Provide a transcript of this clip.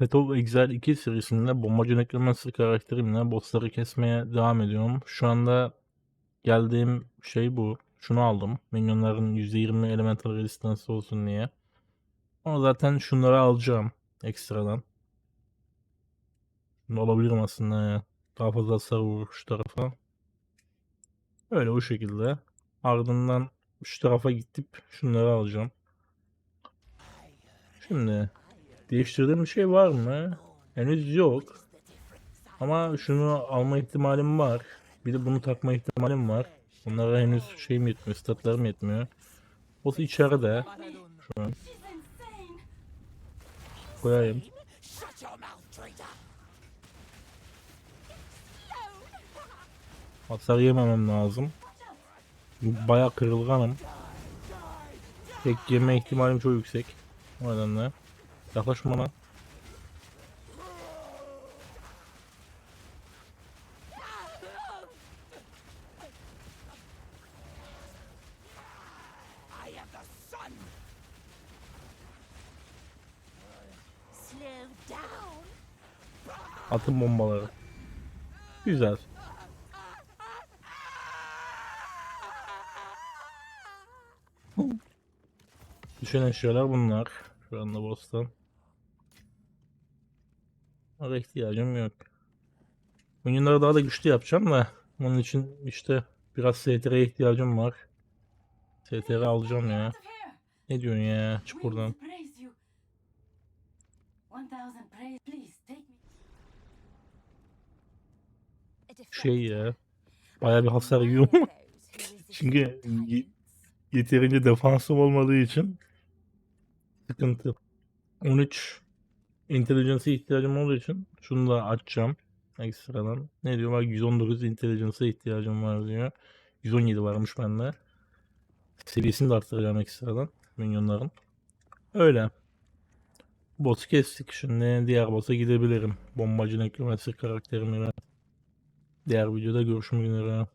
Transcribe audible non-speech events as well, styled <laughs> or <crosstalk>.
Of Exile 2 serisinde bombacı Necromancer karakterimle bossları kesmeye devam ediyorum. Şu anda geldiğim şey bu. Şunu aldım. Minyonların %20 elemental resistance olsun diye. Ama zaten şunları alacağım ekstradan. Bunu alabilirim aslında ya. Daha fazla hasar vurur şu tarafa. Öyle o şekilde. Ardından şu tarafa gidip şunları alacağım. Şimdi değiştirdiğim bir şey var mı? Henüz yok. Ama şunu alma ihtimalim var. Bir de bunu takma ihtimalim var. Bunlara henüz şeyim yetmiyor, statlarım yetmiyor. O da içeride. Şu an. Koyayım. Hasar yememem lazım. Baya kırılganım. Tek yeme ihtimalim çok yüksek. O nedenle. Yaklaşma down. Atın bombaları. Güzel. Düşen eşyalar bunlar. Şu anda boss'tan. Ama ihtiyacım yok. Minyonları daha da güçlü yapacağım da onun için işte biraz STR'ye ihtiyacım var. STR alacağım ya. Ne diyorsun ya? Çık buradan. Praise you. 1000 praise. Please take me. Şey ya. Baya bir hasar yiyorum. <laughs> Çünkü yeterince defansım olmadığı için sıkıntı. 13 intelligence'e ihtiyacım olduğu için şunu da açacağım ekstradan. Ne diyor bak 119 intelligence'e ihtiyacım var diyor. 117 varmış bende. Seviyesini de arttıracağım ekstradan minyonların. Öyle. Boss'u kestik. Şimdi diğer boss'a gidebilirim. Bombacı Necromancer karakterimi. Diğer videoda görüşmek üzere.